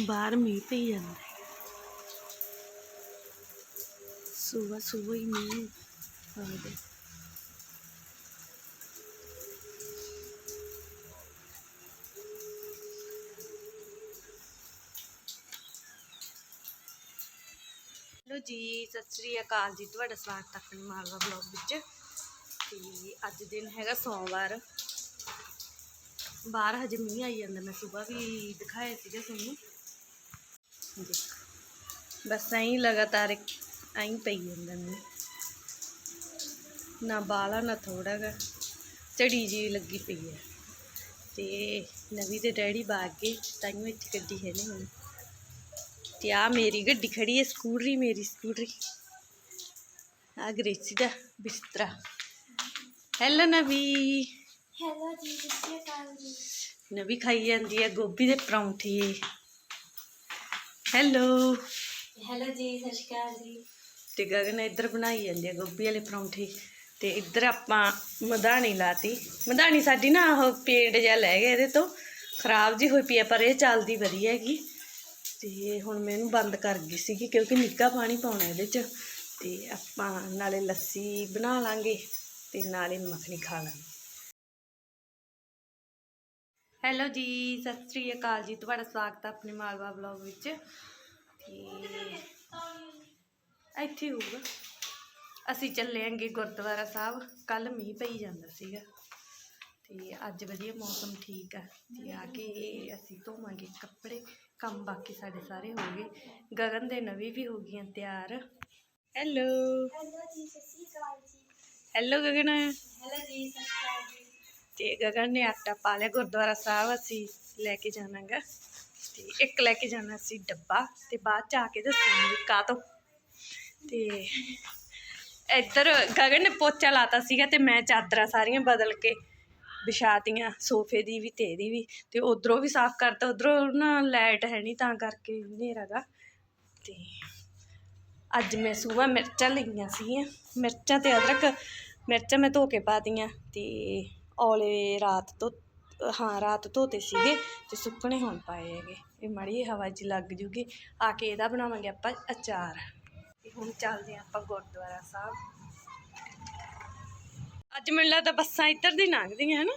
ਬਾਹਰ ਮੀਂਹ ਪਈ ਜਾਂਦਾ ਸਵੇਰ ਸਵੇਰ ਹੀ ਮੀਂਹ ਆਉਂਦੇ ਹੈਲੋ ਜੀ, ਸਤਿ ਸ੍ਰੀ ਅਕਾਲ ਜੀ, ਤੁਹਾਡਾ ਸਵਾਗਤ ਹੈ ਆਪਣੇ ਮਾਲਵਾ ਬਲੌਗ ਵਿੱਚ। ਤੇ ਅੱਜ ਦਿਨ ਹੈਗਾ ਸੋਮਵਾਰ। ਬਾਹਰ ਹਜੇ ਮੀਂਹ ਆਈ ਜਾਂਦਾ, ਮੈਂ ਸਵੇਰ ਵੀ ਦਿਖਾਇਆ ਸੀਗਾ ਤੁਹਾਨੂੰ। ਬਸ ਐਂ ਲਗਾਤਾਰ ਐਂ ਪਈ ਜਾਂਦਾ ਮੀਂਹ। ਨਾ ਬਾਲਾ ਨਾ ਥੋੜਾ ਗਾ। ਝੜੀ ਜੀ ਲੱਗੀ ਪਈ ਹੈ ਤੇ ਨਵੀਂ ਤੇ ਡੈਡੀ ਬਾਗ ਗਏ ਤਾਈਓ ਇੱਥੇ ਗੱਡੀ ਹੈ ਨਹੀਂ ਹੁਣ। ਤੇ ਆ ਮੇਰੀ ਗੱਡੀ ਖੜੀ ਹੈ ਸਕੂਟਰੀ ਮੇਰੀ ਸਕੂਟਰੀ। ਆ ਗ੍ਰੇਸੀ ਦਾ ਬਿਸਤਰਾ। ਹੈਲੋ ਨਵੀ। ਹੈਲੋ ਜੀ ਸਤਿ ਸ਼੍ਰੀ ਅਕਾਲ ਜੀ। ਨਵੀ ਖਾਈ ਜਾਂਦੀ ਹੈ ਗੋਭੀ ਦੇ ਪਰੌਂਠੇ। ਹੈਲੋ ਹੈਲੋ ਜੀ ਸਤਿ ਸ਼੍ਰੀ ਅਕਾਲ ਜੀ। ਤੇ ਗਗਨ ਇੱਧਰ ਬਣਾਈ ਜਾਂਦੀ ਹੈ ਗੋਭੀ ਵਾਲੇ ਪਰੌਂਠੇ। ਤੇ ਇੱਧਰ ਆਪਾਂ ਮਧਾਣੀ ਲਾਤੀ। ਮਧਾਣੀ ਸਾਡੀ ਨਾ ਉਹ ਪੇੜ ਜਿਹਾ ਲੈ ਗਏ ਇਹਦੇ ਤੋਂ। ਖਰਾਬ ਜੀ ਹੋਈ ਪਈ ਹੈ ਪਰ ਇਹ ਚੱਲਦੀ ਵਧੀਆ ਹੈਗੀ। ਤੇ ਹੁਣ ਮੈਂ ਇਹਨੂੰ ਬੰਦ ਕਰ ਗਈ ਸੀਗੀ ਕਿਉਂਕਿ ਨਿੱਘਾ ਪਾਣੀ ਪਾਉਣਾ ਇਹਦੇ 'ਚ। ਤੇ ਆਪਾਂ ਨਾਲੇ ਲੱਸੀ ਬਣਾ ਲਾਂਗੇ ਤੇ ਨਾਲੇ ਮੱਖਣੀ ਖਾ ਲਾਂਗੇ। ਹੈਲੋ ਜੀ ਸਤਿ ਸ੍ਰੀ ਅਕਾਲ ਜੀ। ਤੁਹਾਡਾ ਸਵਾਗਤ ਹੈ ਆਪਣੇ ਮਾਲਵਾ ਬਲੌਗ ਵਿੱਚ। ਤੇ ਇੱਥੇ ਹੋਊਗਾ। ਅਸੀਂ ਚੱਲੇ ਆਂਗੇ ਗੁਰਦੁਆਰਾ ਸਾਹਿਬ। ਕੱਲ ਮੀਂਹ ਪਈ ਜਾਂਦਾ ਸੀਗਾ। ਤੇ ਅੱਜ ਵਧੀਆ ਮੌਸਮ ਠੀਕ ਆ। ਤੇ ਆ ਕੇ ਅਸੀਂ ਧੋਵਾਂਗੇ ਕੱਪੜੇ। ਕੰਮ ਬਾਕੀ ਸਾਡੇ ਸਾਰੇ ਹੋ ਗਏ। ਗਗਨ ਦੇ ਨਵੀਂ ਵੀ ਹੋ ਗਈਆਂ ਤਿਆਰ। ਹੈਲੋ। ਹੈਲੋ ਜੀ ਸਤਿ ਸ਼੍ਰੀ ਅਕਾਲ ਜੀ। ਹੈਲੋ ਗਗਨ। ਹੈਲੋ ਜੀ ਸਤਿ ਸ਼੍ਰੀ ਅਕਾਲ ਜੀ। ਤੇ ਗਗਨ ਨੇ ਆਟਾ ਪਾ ਲਿਆ, ਗੁਰਦੁਆਰਾ ਸਾਹਿਬ ਅਸੀਂ ਲੈ ਕੇ ਜਾਣਾਗਾ। ਤੇ ਇੱਕ ਲੈ ਕੇ ਜਾਣਾ ਸੀ ਡੱਬਾ ਤੇ ਬਾਅਦ ਚ ਆ ਕੇ ਦੱਸਾਂਗੇ ਕਾਹ ਤੋਂ ਤੇ ਇੱਧਰ ਗਗਨ ਨੇ ਪੋਚਾ ਲਾਤਾ ਸੀਗਾ ਤੇ ਮੈਂ ਚਾਦਰਾਂ ਸਾਰੀਆਂ ਬਦਲ ਕੇ ਵਿਛਾਤੀਆਂ, ਸੋਫੇ ਦੀ ਵੀ ਤੇ ਇਹਦੀ ਵੀ। ਤੇ ਉਧਰੋਂ ਵੀ ਸਾਫ਼ ਕਰਤਾ, ਉਧਰੋਂ ਨਾ ਲਾਈਟ ਹੈ ਨਹੀਂ ਤਾਂ ਕਰਕੇ ਹਨੇਰਾ ਗਾ ਤੇ ਅੱਜ ਮੈਂ ਸੂਬਾ ਮਿਰਚਾਂ ਲਈਆਂ ਸੀਗੀਆਂ। ਮਿਰਚਾਂ ਤੇ ਅਦਰਕ, ਮਿਰਚਾਂ ਮੈਂ ਧੋ ਕੇ ਪਾ ਤੀਆਂ ਤੇ ਔਲੇ ਰਾਤ ਧੋ, ਹਾਂ, ਰਾਤ ਧੋਤੇ ਸੀਗੇ ਤੇ ਸੁੱਕਣੇ ਹੁਣ ਪਾਏ ਹੈਗੇ। ਇਹ ਮਾੜੀ ਜਿਹੀ ਹਵਾ 'ਚ ਲੱਗ ਜੂਗੀ। ਆ ਕੇ ਇਹਦਾ ਬਣਾਵਾਂਗੇ ਆਪਾਂ ਅਚਾਰ। ਤੇ ਹੁਣ ਚੱਲਦੇ ਹਾਂ ਆਪਾਂ ਗੁਰਦੁਆਰਾ ਸਾਹਿਬ। ਅੱਜ ਮੈਨੂੰ ਲੱਗਦਾ ਬੱਸਾਂ ਇੱਧਰ ਦੀ ਲੰਘਦੀਆਂ ਹਨ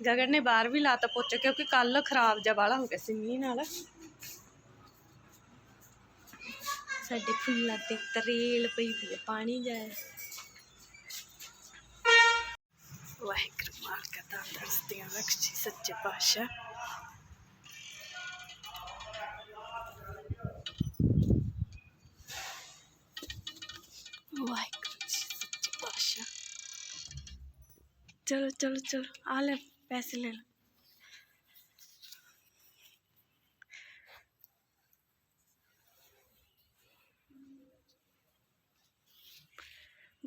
ਗਗਨ ਨੇ ਬਾਹਰ ਵੀ ਲਾਤਾ ਪੋਚਾ ਕਿਉਂਕਿ ਕੱਲ ਖਰਾਬ ਜਿਹਾ ਵਾਲਾ ਹੋ ਗਿਆ ਸੀ ਮੀਂਹ ਨਾਲ। ਸਾਡੇ ਫੁੱਲਾਂ ਤੇ ਤਰੇਲ ਪਈ ਪਈ ਪਾਣੀ ਜਾਏ ਵਾਹਿਗੁਰੂ ਮਾਲਕਾ ਤਾਂ ਦਰਸਤੀਆਂ ਬਖਸ਼ੀ ਸੱਚੇ ਪਾਤਸ਼ਾਹ। ਵਾਹਿਗੁਰੂ ਜੀ ਸੱਚੇ ਪਾਤਸ਼ਾਹ। ਚਲੋ ਚਲੋ ਚਲੋ, ਆ ਲੈ, ਪੈਸੇ ਲੈ ਲਓ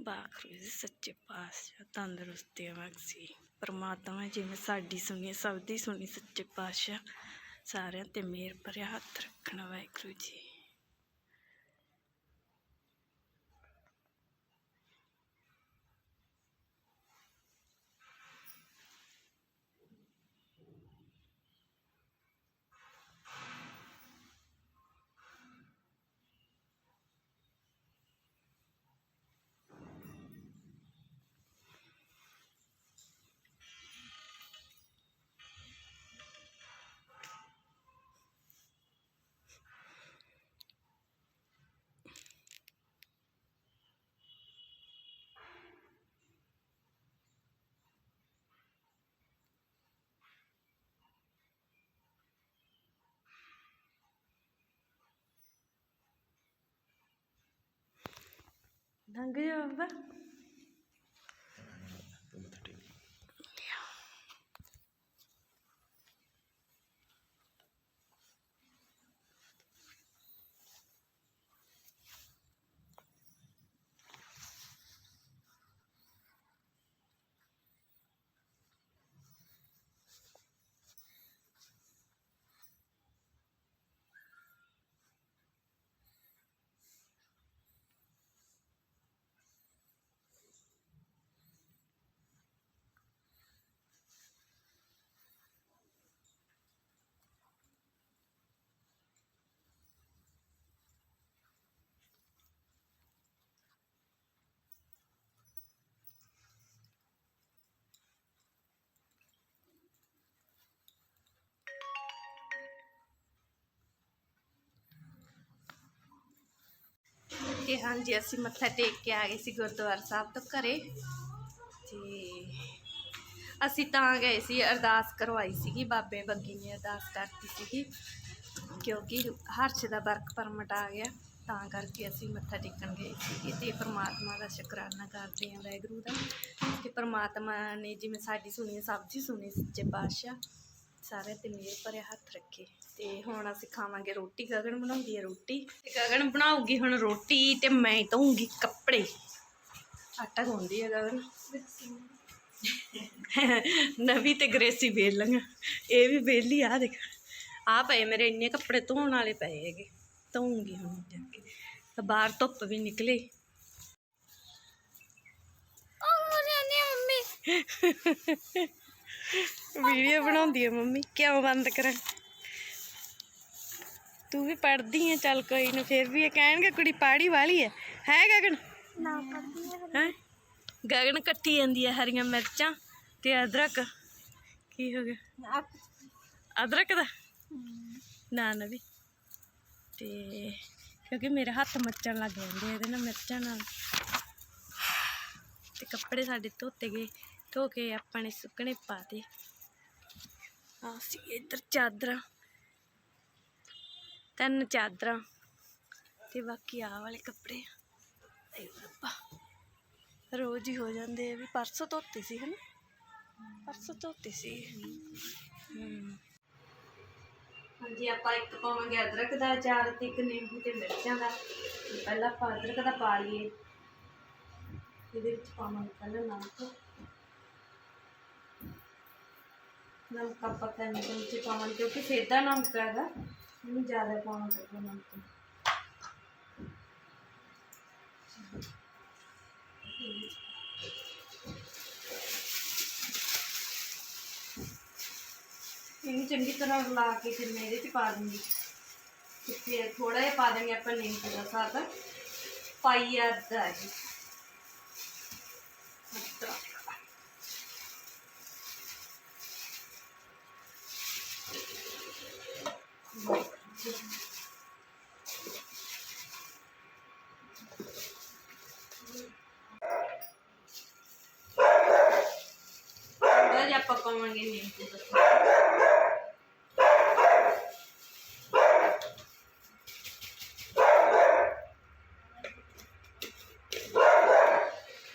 ਵਾਹਿਗੁਰੂ ਜੀ ਸੱਚੇ ਪਾਤਸ਼ਾਹ ਤੰਦਰੁਸਤੀ ਬਖਸ਼ੀ। ਪਰਮਾਤਮਾ ਜਿਵੇਂ ਸਾਡੀ ਸੁਣੀ, ਸਭ ਦੀ ਸੁਣੀ ਸੱਚੇ ਪਾਤਸ਼ਾਹ। ਸਾਰਿਆਂ ਤੇ ਮਿਹਰ ਭਰਿਆ ਹੱਥ ਰੱਖਣਾ ਵਾਹਿਗੁਰੂ ਜੀ। ਲੰਘ ਜਾ ਬਾਬਾ ਹਾਂਜੀ, ਅਸੀਂ ਮੱਥਾ ਟੇਕ ਕੇ ਆ ਗਏ ਸੀ ਗੁਰਦੁਆਰਾ ਸਾਹਿਬ ਤੋਂ ਘਰੇ। ਤੇ ਅਸੀਂ ਤਾਂ ਗਏ ਸੀ, ਅਰਦਾਸ ਕਰਵਾਈ ਸੀਗੀ, ਬਾਬੇ ਬੱਗੀ ਨੇ ਅਰਦਾਸ ਕਰਤੀ ਸੀਗੀ, ਕਿਉਂਕਿ ਹਰਸ਼ ਦਾ ਵਰਕ ਪਰਮਿਟ ਆ ਗਿਆ। ਤਾਂ ਕਰਕੇ ਅਸੀਂ ਮੱਥਾ ਟੇਕਣ ਗਏ ਸੀਗੇ ਤੇ ਪ੍ਰਮਾਤਮਾ ਦਾ ਸ਼ੁਕਰਾਨਾ ਕਰਦੇ ਹਾਂ ਵਾਹਿਗੁਰੂ ਦਾ। ਕਿ ਪ੍ਰਮਾਤਮਾ ਨੇ ਜਿਵੇਂ ਸਾਡੀ ਸੁਣੀ ਸਭ ਦੀ ਸੁਣੀ ਸੱਚੇ ਪਾਤਸ਼ਾਹ ਸਾਰਿਆਂ ਤੇ ਮੇਰੇ ਭਰੇ ਹੱਥ ਰੱਖੇ। ਤੇ ਹੁਣ ਅਸੀਂ ਖਾਵਾਂਗੇ ਰੋਟੀ, ਗਗਨ ਬਣਾਉਂਦੀ ਹੈ ਰੋਟੀ। ਤੇ ਗਗਨ ਬਣਾਉਗੀ ਹੁਣ ਰੋਟੀ ਤੇ ਮੈਂ ਧੋਊਂਗੀ ਕੱਪੜੇ। ਆਟਾ ਗੁੰਦੀ ਹੈ ਗਗਨ। ਨਵੀਂ ਤੇ ਗ੍ਰੇਸੀ ਵੇਲ ਲੰਗਾ ਇਹ ਵੀ ਵੇਲੀ ਆ ਦੇਖ। ਆ ਪਏ ਮੇਰੇ ਇੰਨੇ ਕੱਪੜੇ ਧੋਣ ਵਾਲੇ ਪਏ ਹੈਗੇ। ਧੋਉਂਗੀ ਹੁਣ ਜਾ ਕੇ। ਬਾਹਰ ਧੁੱਪ ਵੀ ਨਿਕਲੇ। ਮੰਮੀ। ਵੀਡੀਓ ਬਣਾਉਂਦੀ ਹੈ ਮੰਮੀ ਕਿਉਂ ਬੰਦ ਕਰਾਂ ਤੂੰ ਵੀ ਪੜਦੀ ਹੈ ਚੱਲ ਕੋਈ ਨਾ ਫਿਰ ਵੀ ਇਹ ਕਹਿਣਗੇ ਕੁੜੀ ਪਾੜੀ ਵਾਲੀ ਹੈ ਹੈ ਗਗਨ? ਨਾ ਪੜਦੀ ਹੈ ਹੈ? ਗਗਨ ਕੱਟੀ ਜਾਂਦੀ ਹੈ ਹਰੀਆਂ ਮਿਰਚਾਂ ਤੇ ਅਦਰਕ। ਕੀ ਹੋ ਗਿਆ? ਅਦਰਕ ਦਾ? ਨਾ ਨਾ ਵੀ। ਤੇ ਕਿਉਂਕਿ ਮੇਰੇ ਹੱਥ ਮੱਚਣ ਲੱਗ ਜਾਂਦੇ ਆ ਇਹਦੇ ਨਾਲ ਮਿਰਚਾਂ ਨਾਲ। ਤੇ ਕੱਪੜੇ ਸਾਡੇ ਧੋਤੇ ਗਏ। ਧੋ ਕੇ ਆਪਾਂ ਨੇ ਸੁੱਕਣੇ ਪਾਤੇ ਆ ਸੀ ਇੱਧਰ ਚਾਦਰਾਂ। ਤਿੰਨ ਚਾਦਰਾਂ ਤੇ ਬਾਕੀ ਆਹ ਵਾਲੇ ਕੱਪੜੇ। ਰੱਬਾ। ਰੋਜ਼ ਹੀ ਹੋ ਜਾਂਦੇ ਆ ਵੀ ਪਰਸੋਂ ਧੋਤੇ ਸੀ ਹਨ? ਪਰਸੋਂ ਧੋਤੇ ਸੀ। ਹਾਂਜੀ, ਆਪਾਂ ਇੱਕ ਪਾਵਾਂਗੇ ਅਦਰਕ ਦਾ ਅਚਾਰ ਤੇ ਇੱਕ ਨਿੰਬੂ ਤੇ ਮਿਰਚਾਂ ਦਾ। ਪਹਿਲਾਂ ਆਪਾਂ ਅਦਰਕ ਦਾ ਪਾ ਲਈਏ। ਇਹਦੇ ਵਿੱਚ ਪਾਵਾਂਗੇ ਪਹਿਲਾਂ ਨਮਕ। ਨਮਕ ਆਪਾਂ ਤਿੰਨ ਚਮਚੇ ਪਾਵਾਂਗੇ ਕਿਉਂਕਿ ਸੇਧਾ ਨਮਕ ਹੈਗਾ ਇਹਨੂੰ ਜ਼ਿਆਦਾ ਪਾਉਣਾ ਪਊਗਾ ਨਮਕ। ਇਹਨੂੰ ਚੰਗੀ ਤਰ੍ਹਾਂ ਰਲਾ ਕੇ ਫਿਰ ਮੈਂ ਇਹਦੇ 'ਚ ਪਾ ਦੂੰਗੀ ਫਿਰ ਥੋੜਾ ਜਿਹਾ ਪਾ ਦਾਂਗੇ ਆਪਾਂ ਨਿੰਬੂ ਦਾ ਸਾਥ ਪਾਈ ਦਾ ਹੈ ਥੋੜਾ ਜਿਹਾ ਆਪਾਂ ਪਾਵਾਂਗੇ ਨਿੰਬੂ ਦਾ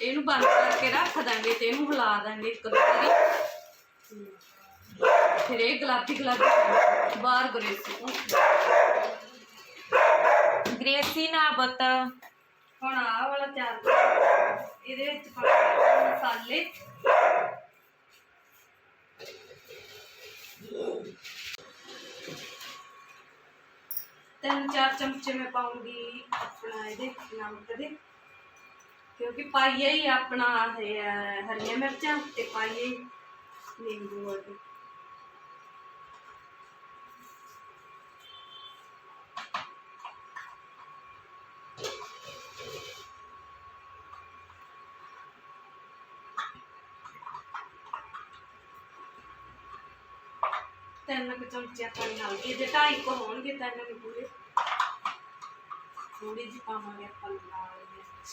ਇਹਨੂੰ ਬੰਦ ਕਰਕੇ ਰੱਖ ਦਾਂਗੇ ਤੇ ਇਹਨੂੰ ਹਿਲਾ ਦਾਂਗੇ ਇੱਕ ਦੋ ਵਾਰੀ ਫਿਰ ਇਹ ਗੁਲਾਬੀ ਗੁਲਾਬੀ ਬਾਹਰ ਗਰੇਸੀ ਗ੍ਰੇਸੀ ਨਾ ਬਤ ਹੁਣ ਆਹ ਵਾਲਾ ਚੱਲ ਇਹਦੇ ਵਿੱਚ ਪਾਵਾਂਗੇ ਮਸਾਲੇ। ਤਿੰਨ ਚਾਰ ਚਮਚੇ ਮੈਂ ਪਾਉਂਗੀ ਆਪਣਾ ਇਹਦੇ ਨਮਕ ਦੇ। ਕਿਉਂਕਿ ਪਾਈਏ ਹੀ ਆਪਣਾ ਇਹ ਹੈ ਹਰੀਆਂ ਮਿਰਚਾਂ ਤੇ ਪਾਈਏ ਹੀ ਨਿੰਬੂ ਵਾਲੀ ਤਿੰਨ ਕੁ ਚਮਚੇ ਆਪਾਂ ਨੇ ਹਲਦੀ ਦੇ ਢਾਈ ਕੁ ਹੋਣਗੇ ਤਿੰਨ ਨੂੰ ਪੂਰੇ। ਥੋੜੀ ਜਿਹੀ ਪਾਵਾਂਗੇ ਆਪਾਂ ਲਾਲ ਮਿਰਚ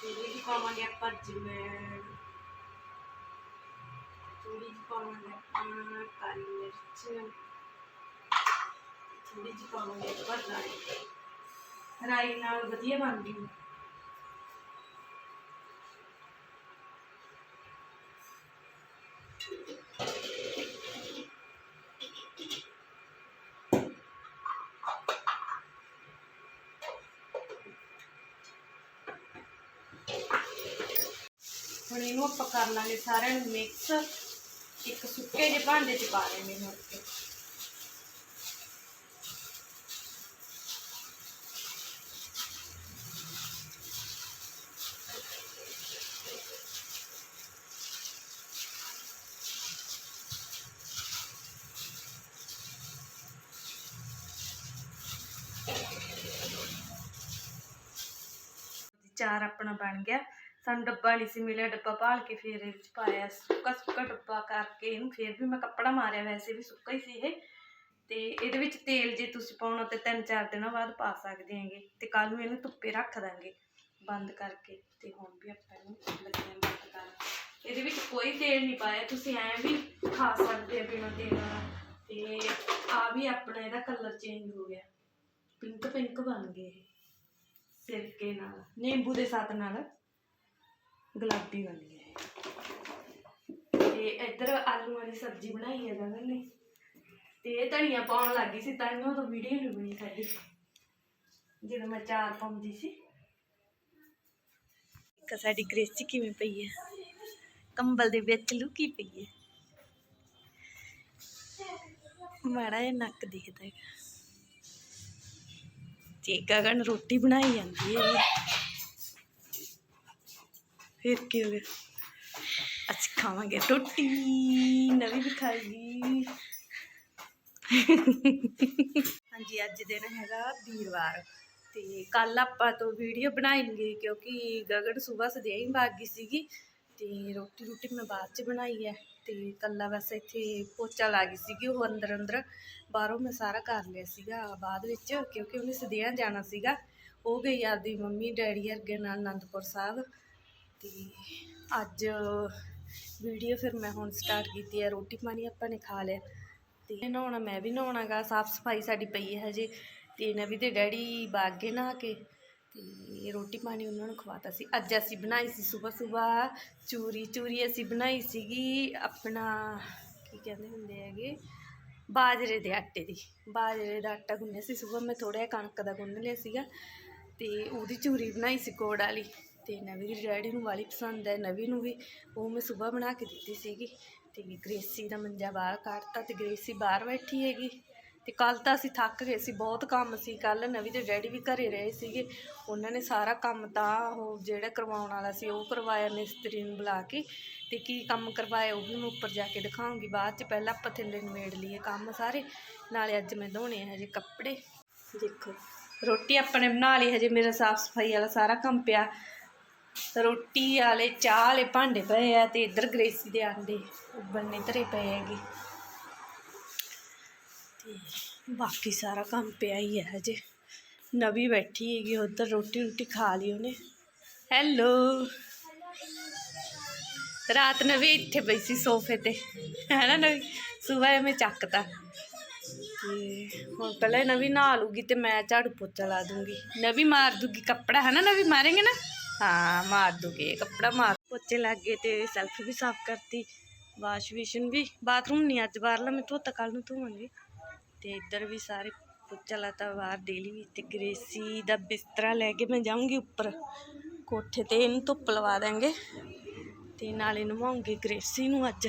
ਥੋੜੀ ਜਿਹੀ ਪਾਵਾਂਗੇ ਆਪਾਂ ਜਮੈਣ ਥੋੜੀ ਜਿਹੀ ਪਾਵਾਂਗੇ ਆਪਾਂ ਕਾਲੀ ਮਿਰਚ। ਥੋੜੀ ਜਿਹੀ ਪਾਵਾਂਗੇ ਆਪਾਂ ਰਾਈ। ਰਾਈ ਨਾਲ ਵਧੀਆ ਬਣਦੀ। ਹੈ ਹੁਣ ਇਹਨੂੰ ਆਪਾਂ ਕਰ ਲਾਂਗੇ ਸਾਰਿਆਂ ਨੂੰ ਮਿਕਸ ਇੱਕ ਸੁੱਕੇ ਜਿਹੇ ਭਾਂਡੇ 'ਚ ਪਾ ਲੈਣੇ ਮੁੜ ਕੇ। ਚਾਰ ਆਪਣਾ ਬਣ ਗਿਆ। ਸਾਨੂੰ ਡੱਬਾ ਨਹੀਂ ਸੀ ਮਿਲਿਆ, ਡੱਬਾ ਭਾਲ ਕੇ ਫਿਰ ਇਹਦੇ ਵਿੱਚ ਪਾਇਆ, ਸੁੱਕਾ ਸੁੱਕਾ ਡੱਬਾ ਕਰਕੇ ਇਹਨੂੰ ਫਿਰ ਵੀ ਮੈਂ ਕੱਪੜਾ ਮਾਰਿਆ ਵੈਸੇ ਵੀ ਸੁੱਕਾ ਹੀ ਸੀ ਇਹ। ਤੇ ਇਹਦੇ ਵਿੱਚ ਤੇਲ ਜੇ ਤੁਸੀਂ ਪਾਉਣਾ ਤੇ ਤਿੰਨ ਚਾਰ ਦਿਨਾਂ ਬਾਅਦ ਪਾ ਸਕਦੇ ਹੈਗੇ ਤੇ ਕੱਲ ਨੂੰ ਇਹਨੂੰ ਧੁੱਪੇ ਰੱਖ ਦਾਂਗੇ ਬੰਦ ਕਰਕੇ ਤੇ ਹੁਣ ਵੀ ਆਪਾਂ ਇਹਨੂੰ ਲੱਗੇ ਬੰਦ ਕਰਨ ਇਹਦੇ ਵਿੱਚ ਕੋਈ ਤੇਲ ਨਹੀਂ ਪਾਇਆ, ਤੁਸੀਂ ਐਂ ਵੀ ਖਾ ਸਕਦੇ ਆ ਬਿਨਾਂ ਤੇਲ ਵਾਲਾ। ਤੇ ਆ ਵੀ ਆਪਣਾ ਇਹਦਾ ਕਲਰ ਚੇਂਜ ਹੋ ਗਿਆ। ਪਿੰਕ ਪਿੰਕ ਬਣ ਗਏ ਇਹ। ਸਿਰਕੇ ਨਾਲ, ਨਿੰਬੂ ਦੇ ਸਾਥ ਨਾਲ। ਗੁਲਾਬੀ ਵਾਲੀ ਗਿਆ ਤੇ ਇੱਧਰ ਆਲੂਆਂ ਦੀ ਸਬਜ਼ੀ ਬਣਾਈ ਹੈ ਗਗਨ ਨੇ। ਤੇ ਧਨੀਆ ਪਾਉਣ ਲੱਗੀ ਸੀ ਤਾਂ ਉਹ ਤਾਂ ਵੀਡੀਓ ਨਹੀਂ ਬਣੀ ਸਾਡੀ। ਜਦੋਂ ਮੈਂ ਚਾਰ ਪਾਉਂਦੀ ਸੀ। ਇੱਕ ਸਾਡੀ ਗ੍ਰੇਸੀ ਕਿਵੇਂ ਪਈ ਹੈ? ਕੰਬਲ ਦੇ ਵਿੱਚ ਲੁਕੀ ਪਈ ਹੈ। ਮਾੜਾ ਜਿਹਾ ਨੱਕ ਦਿਖਦਾ ਹੈਗਾ। ਤੇ ਗਗਨ ਰੋਟੀ ਬਣਾਈ ਜਾਂਦੀ ਹੈ। ਫਿਰ ਕੀ ਹੋ ਗਿਆ? ਅਸੀਂ ਖਾਵਾਂਗੇ ਰੋਟੀ। ਨਵੀਂ ਵਿਖਾਈ। ਹਾਂਜੀ, ਅੱਜ ਦਿਨ ਹੈਗਾ ਵੀਰਵਾਰ। ਤੇ ਕੱਲ ਆਪਾਂ ਤੋਂ ਵੀਡੀਓ ਬਣਾਏਂਗੇ ਕਿਉਂਕਿ ਗਗਨ ਸਵੇਰ ਸਦਿਆ ਹੀ ਭਾਗ ਗਈ ਸੀਗੀ। ਤੇ ਰੋਟੀ ਰੋਟੀ ਮੈਂ ਬਾਅਦ ਚ ਬਣਾਈ ਹੈ। ਤੇ ਕੱਲਾ ਬਸ ਇੱਥੇ ਪੋਚਾ ਲਾ ਗਈ ਸੀਗੀ, ਉਹ ਅੰਦਰ ਅੰਦਰ। ਬਾਹਰੋਂ ਮੈਂ ਸਾਰਾ ਕਰ ਲਿਆ ਸੀਗਾ ਬਾਅਦ ਵਿੱਚ, ਕਿਉਂਕਿ ਉਹਨੇ ਸਦਿਆ ਜਾਣਾ ਸੀਗਾ। ਉਹ ਗਈ ਆਪਦੀ ਮੰਮੀ, ਡੈਡੀ ਅਰਗੇ ਨਾਲ ਅਨੰਦਪੁਰ ਸਾਹਿਬ। ਤੇ ਅੱਜ ਵੀਡੀਓ ਫਿਰ ਮੈਂ ਹੁਣ ਸਟਾਰਟ ਕੀਤੀ ਹੈ। ਰੋਟੀ ਪਾਣੀ ਆਪਾਂ ਨੇ ਖਾ ਲਿਆ ਤੇ ਨਹਾਉਣਾ, ਮੈਂ ਵੀ ਨਹਾਉਣਾਗਾ। ਸਾਫ਼ ਸਫ਼ਾਈ ਸਾਡੀ ਪਈ ਹੈ ਹਜੇ ਤੇ ਨਵੀ ਦੇ ਡੈਡੀ ਬਾਗੇ ਨਹਾ ਕੇ ਤੇ ਰੋਟੀ ਪਾਣੀ ਉਹਨਾਂ ਨੂੰ ਖਵਾਤਾ ਸੀ। ਅੱਜ ਅਸੀਂ ਬਣਾਈ ਸੀ ਸਵੇਰ ਸਵੇਰ ਚੂਰੀ ਚੂਰੀ ਅਸੀਂ ਬਣਾਈ ਸੀਗੀ ਆਪਣਾ ਕੀ ਕਹਿੰਦੇ ਹੁੰਦੇ ਹੈਗੇ? ਬਾਜਰੇ ਦੇ ਆਟੇ ਦੀ। ਬਾਜਰੇ ਦਾ ਆਟਾ ਗੁੰਨਿਆ ਸੀ ਸਵੇਰ। ਮੈਂ ਥੋੜਾ ਜਿਹਾ ਕਣਕ ਦਾ ਗੁੰਨ ਲਿਆ ਸੀਗਾ ਤੇ ਉਹਦੀ ਚੂਰੀ ਬਣਾਈ ਸੀ ਕੋੜ ਵਾਲੀ। ਤੇ ਨਵੀਂ ਦੀ ਡੈਡੀ ਨੂੰ ਵਾਲੀ ਪਸੰਦ ਹੈ, ਨਵੀਂ ਨੂੰ ਵੀ ਉਹ ਮੈਂ ਸਵੇਰ ਬਣਾ ਕੇ ਦਿੱਤੀ ਸੀਗੀ ਤੇ ਗ੍ਰੇਸੀ ਦਾ ਮੰਜਾ ਬਾਹਰ ਕੱਢਤਾ ਤੇ ਗ੍ਰੇਸੀ ਬਾਹਰ ਬੈਠੀ ਹੈਗੀ ਤੇ ਕੱਲ ਤਾਂ ਅਸੀਂ ਥੱਕ ਗਏ ਸੀ, ਬਹੁਤ ਕੰਮ ਸੀ। ਕੱਲ ਨਵੀਂ ਦੇ ਡੈਡੀ ਵੀ ਘਰੇ ਰਹੇ ਸੀਗੇ, ਉਹਨਾਂ ਨੇ ਸਾਰਾ ਕੰਮ ਤਾਂ ਉਹ ਜਿਹੜਾ ਕਰਵਾਉਣ ਵਾਲਾ ਸੀ ਉਹ ਕਰਵਾਇਆ ਮਿਸਤਰੀ ਨੂੰ ਬੁਲਾ ਕੇ ਤੇ ਕੀ ਕੰਮ ਕਰਵਾਇਆ ਉਹ ਵੀ ਮੈਂ ਉੱਪਰ ਜਾ ਕੇ ਦਿਖਾਉਂਗੀ, ਬਾਅਦ ਚ ਪਹਿਲਾਂ ਆਪਾਂ ਥੱਲੇ ਨਿਮੇੜ ਲਈਏ ਕੰਮ ਸਾਰੇ, ਨਾਲੇ ਅੱਜ ਮੈਂ ਧੋਣੇ ਆ ਹਜੇ ਕੱਪੜੇ। ਦੇਖੋ, ਰੋਟੀ ਆਪਣੇ ਬਣਾ ਲਈ, ਹਜੇ ਮੇਰਾ ਸਾਫ਼ ਸਫ਼ਾਈ ਵਾਲਾ ਸਾਰਾ ਕੰਮ ਪਿਆ। ਰੋਟੀ ਵਾਲੇ ਚਾਹ ਵਾਲੇ ਭਾਂਡੇ ਪਏ ਆ ਤੇ ਇੱਧਰ ਗ੍ਰੇਸੀ ਦੇ ਆਂਡੇ ਉਬਲਣੇ ਧਰੇ ਪਏ ਹੈਗੇ ਤੇ ਬਾਕੀ ਸਾਰਾ ਕੰਮ ਪਿਆ ਹੀ ਹੈ ਹਜੇ ਨਵੀਂ ਬੈਠੀ ਹੈਗੀ ਉੱਧਰ ਰੋਟੀ ਰੋਟੀ ਖਾ ਲਈ ਉਹਨੇ ਹੈਲੋ ਰਾਤ ਨਵੀਂ ਇੱਥੇ ਪਈ ਸੀ ਸੋਫੇ ਤੇ ਹੈ ਨਾ ਨਵੀਂ ਸਵੇਰ ਮੈਂ ਚੱਕਤਾ ਤੇ ਹੁਣ ਪਹਿਲਾਂ ਨਵੀਂ ਨਹਾ ਲੂਗੀ ਤੇ ਮੈਂ ਝਾੜੂ ਪੋਚਾ ਲਾ ਦੂੰਗੀ ਨਵੀਂ ਮਾਰ ਦੂਗੀ ਕੱਪੜਾ ਹੈ ਨਾ ਨਵੀਂ ਮਾਰੇਂਗੇ ਨਾ ਹਾਂ ਮਾਰ ਦੂਗੇ ਕੱਪੜਾ ਮਾਰ ਪੋਚੇ ਲੱਗ ਗਏ ਤੇ ਸੈਲਫ ਵੀ ਸਾਫ਼ ਕਰਤੀ ਵਾਸ਼ ਵੇਸ਼ਨ ਵੀ ਬਾਥਰੂਮ ਨਹੀਂ ਅੱਜ ਬਾਹਰਲਾ ਮੈਂ ਧੋਤਾ ਕੱਲ ਨੂੰ ਧੋਵਾਂਗੇ ਤੇ ਇੱਧਰ ਵੀ ਸਾਰੇ ਪੋਚਾ ਲਾਤਾ ਬਾਹਰ ਡੇਲੀ ਵੀ ਤੇ ਗ੍ਰੇਸੀ ਦਾ ਬਿਸਤਰਾ ਲੈ ਕੇ ਮੈਂ ਜਾਊਂਗੀ ਉੱਪਰ ਕੋਠੇ ਤੇ ਇਹਨੂੰ ਧੁੱਪ ਲਵਾ ਦਾਂਗੇ ਤੇ ਨਾਲੇ ਨਵਾਉਂਗੇ ਗ੍ਰੇਸੀ ਨੂੰ ਅੱਜ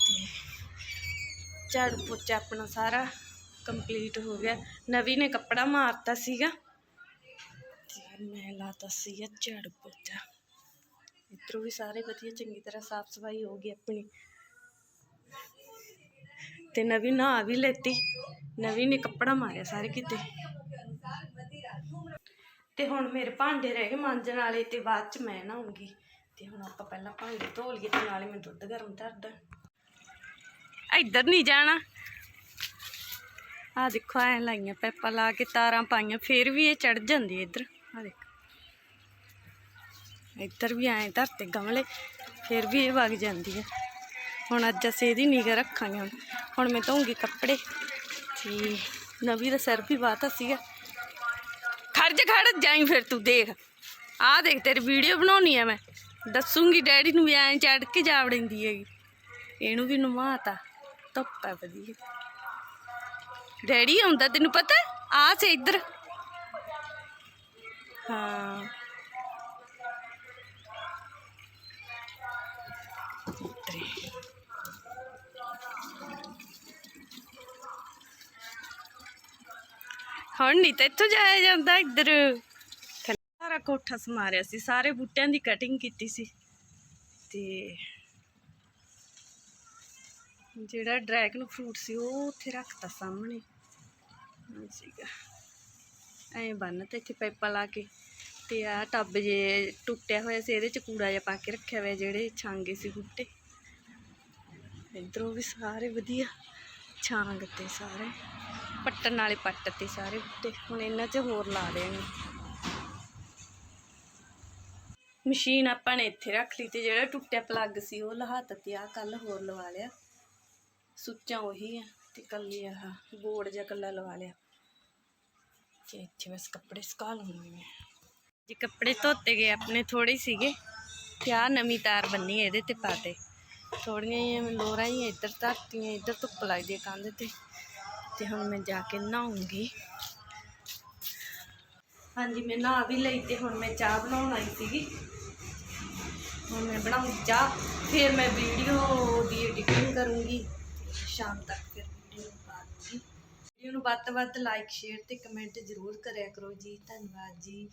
ਤੇ ਝਾੜੂ ਪੋਚਾ ਆਪਣਾ ਸਾਰਾ ਕੰਪਲੀਟ ਹੋ ਗਿਆ ਨਵੀ ਨੇ ਕੱਪੜਾ ਮਾਰਤਾ ਸੀਗਾ ਤੇ ਮੈਂ ਲਾਤਾ ਸੀ ਝਾੜੂ ਪੋਚਾ। ਇਧਰੋਂ ਵੀ ਸਾਰੇ ਵਧੀਆ, ਚੰਗੀ ਤਰ੍ਹਾਂ ਸਾਫ਼ ਸਫ਼ਾਈ ਹੋ ਗਈ ਆਪਣੀ। ਤੇ ਨਵੀਂ ਨਹਾ ਵੀ ਲੈਤੀ, ਨਵੀਂ ਨੇ ਕੱਪੜਾ ਮਾਰਿਆ ਸਾਰੇ ਕਿਤੇ। ਤੇ ਹੁਣ ਮੇਰੇ ਭਾਂਡੇ ਰਹਿ ਗਏ ਮਾਂਜਣ ਵਾਲੇ, ਤੇ ਬਾਅਦ ਚ ਮੈਂ ਨਹਾਉਂਗੀ। ਤੇ ਹੁਣ ਆਪਾਂ ਪਹਿਲਾਂ ਭਾਂਡੇ ਧੋ ਲਈਏ ਤੇ ਨਾਲੇ ਮੈਂ ਦੁੱਧ ਗਰਮ ਧਰਦਾ ਇੱਧਰ ਨਹੀਂ ਜਾਣਾ। ਆ ਦੇਖੋ, ਐ ਲਾਈਆਂ ਪੈਪਾ ਲਾ ਕੇ ਤਾਰਾਂ ਪਾਈਆਂ, ਫੇਰ ਵੀ ਇਹ ਚੜ ਜਾਂਦੀ ਇੱਧਰ। ਆ ਦੇਖ। ਇੱਧਰ ਵੀ ਐਂ ਧਰਤੇ ਗਮਲੇ, ਫੇਰ ਵੀ ਇਹ ਵਗ ਜਾਂਦੀ ਹੈ ਹੁਣ ਅੱਜ ਅਸੀਂ ਇਹਦੀ ਨਿਗਾਹ ਰੱਖਾਂਗੇ ਹੁਣ। ਹੁਣ ਮੈਂ ਧੋਉਂਗੀ ਕੱਪੜੇ। ਤੇ ਨਵੀਂ ਦਾ ਸਿਰ ਵੀ ਵਾਤਾ ਸੀਗਾ। ਖੜ ਜਾ, ਖੜ। ਜਾਈ ਫਿਰ ਤੂੰ ਦੇਖ। ਆ ਦੇਖ, ਤੇਰੀ ਵੀਡੀਓ ਬਣਾਉਣੀ ਆ ਮੈਂ। ਦੱਸੂਗੀ ਡੈਡੀ ਨੂੰ ਵੀ ਐਂ ਚੜ ਕੇ ਜਾ ਹੈਗੀ। ਇਹਨੂੰ ਵੀ ਨਵਾਤਾ ਧੁੱਪ ਹੈ ਵਧੀਆ। ਡੈਡੀ ਆਉਂਦਾ ਤੈਨੂੰ ਪਤਾ? ਆ ਸੇ ਇੱਧਰ। ਹਾਂ। ਹੁਣ ਨਹੀਂ ਤੇ ਇੱਥੋਂ ਜਾਇਆ ਜਾਂਦਾ ਇੱਧਰ। ਥੱਲੇ ਸਾਰਾ ਕੋਠਾ ਸਮਾਰਿਆ ਸੀ, ਸਾਰੇ ਬੂਟਿਆਂ ਦੀ ਕਟਿੰਗ ਕੀਤੀ ਸੀ। ਤੇ ਜਿਹੜਾ ਡਰੈਗਨ ਫਰੂਟ ਸੀ, ਉਹ ਉੱਥੇ ਰੱਖਤਾ ਸਾਹਮਣੇ। ਸੀਗਾ ਐਂ ਬੰਨ ਤੇ ਇੱਥੇ ਪਾਈਪਾਂ ਲਾ ਕੇ ਤੇ ਆ ਟੱਬ ਜੇ ਟੁੱਟਿਆ ਹੋਇਆ ਸੀ, ਇਹਦੇ ਚ ਕੂੜਾ ਜਿਹਾ ਪਾ ਕੇ ਰੱਖਿਆ ਹੋਇਆ, ਜਿਹੜੇ ਛਾਂਗੇ ਸੀ ਬੂਟੇ। ਇੱਧਰੋਂ ਵੀ ਸਾਰੇ ਵਧੀਆ, ਛਾਂਗ ਤੇ ਸਾਰੇ, ਪੱਟਣ ਵਾਲੇ ਪੱਟ ਤੇ ਸਾਰੇ ਬੂਟੇ। ਹੁਣ ਇਹਨਾਂ 'ਚ ਹੋਰ ਲਾ ਦੇਣੇ। ਮਸ਼ੀਨ ਆਪਾਂ ਨੇ ਇੱਥੇ ਰੱਖ ਲਈ ਤੇ ਜਿਹੜਾ ਟੁੱਟਿਆ ਪਲੱਗ ਸੀ, ਉਹ ਲਹਾਤਾ ਤੇ ਆ ਕੱਲ ਹੋਰ ਲਵਾ ਲਿਆ। ਸੁੱਚਾਂ ਉਹੀ ਆ ਤੇ ਕੱਲੀ ਆਹ ਬੋਰਡ ਜਿਹਾ ਕੱਲਾ ਲਵਾ ਲਿਆ। ਤੇ ਇੱਥੇ ਬਸ ਕੱਪੜੇ ਸੁਕਾ ਲੂੰਗੀ ਮੈਂ ਜੀ ਕੱਪੜੇ ਧੋਤੇ ਗਏ ਆਪਣੇ ਥੋੜੇ ਸੀਗੇ ਤੇ ਆਹ ਨਵੀਂ ਤਾਰ ਬੰਨੀ ਇਹਦੇ ਤੇ ਪਾਤੇ ਥੋੜੀਆਂ ਜਿਹੀਆਂ ਲੋਰਾਂ ਹੀ ਇੱਧਰ ਧਰਤੀਆਂ ਇੱਧਰ ਧੁੱਪ ਲੱਗਦੀ ਹੈ ਕੰਧ ਤੇ ਤੇ ਹੁਣ ਮੈਂ ਜਾ ਕੇ ਨਹਾਉਂਗੀ ਹਾਂਜੀ ਮੈਂ ਨਹਾ ਵੀ ਲਈ ਤੇ ਹੁਣ ਮੈਂ ਚਾਹ ਬਣਾਉਣ ਆਈ ਸੀਗੀ ਹੁਣ ਮੈਂ ਬਣਾਉਂਗੀ ਚਾਹ ਫਿਰ ਮੈਂ ਵੀਡੀਓ ਦੀ ਐਡੀਟਿੰਗ ਕਰੂੰਗੀ ਸ਼ਾਮ ਤੱਕ ਫਿਰ ਵੀਡੀਓ ਪਾ ਦੂੰਗੀ ਵੀਡੀਓ ਨੂੰ ਵੱਧ ਤੋਂ ਵੱਧ ਲਾਈਕ ਸ਼ੇਅਰ ਤੇ ਕਮੈਂਟ ਜ਼ਰੂਰ ਕਰਿਆ ਕਰੋ ਜੀ। ਧੰਨਵਾਦ ਜੀ।